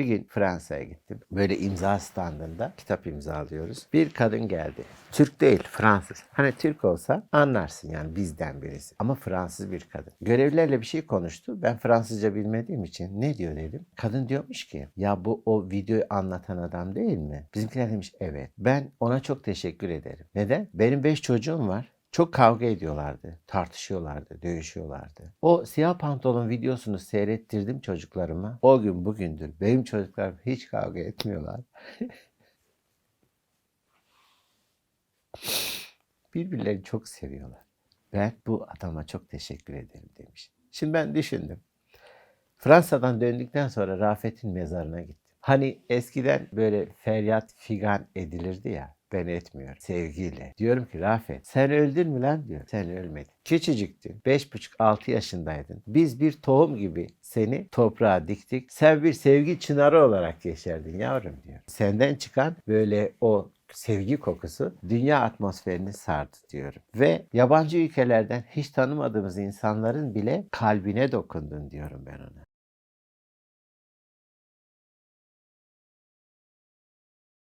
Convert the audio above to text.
Bir gün Fransa'ya gittim. Böyle imza standında kitap imzalıyoruz. Bir kadın geldi. Türk değil, Fransız. Hani Türk olsa anlarsın yani bizden birisi. Ama Fransız bir kadın. Görevlilerle bir şey konuştu. Ben Fransızca bilmediğim için ne diyor dedim. Kadın diyormuş ki ya bu o videoyu anlatan adam değil mi? Bizimkiler demiş evet. Ben ona çok teşekkür ederim. Neden? Benim beş çocuğum var. Çok kavga ediyorlardı, tartışıyorlardı, dövüşüyorlardı. O siyah pantolon videosunu seyrettirdim çocuklarıma. O gün bugündür benim çocuklarım hiç kavga etmiyorlar. Birbirlerini çok seviyorlar. Ben bu adama çok teşekkür ederim demiş. Şimdi ben düşündüm. Fransa'dan döndükten sonra Rafet'in mezarına gittim. Hani eskiden böyle feryat figan edilirdi ya. Ben etmiyorum. Sevgiyle. Diyorum ki Rafet sen öldün mü lan diyor. Sen ölmedin. Küçücüktün. Beş buçuk altı yaşındaydın. Biz bir tohum gibi seni toprağa diktik. Sen bir sevgi çınarı olarak yeşerdin yavrum diyor. Senden çıkan böyle o sevgi kokusu dünya atmosferini sardı diyorum. Ve yabancı ülkelerden hiç tanımadığımız insanların bile kalbine dokundun diyorum ben ona.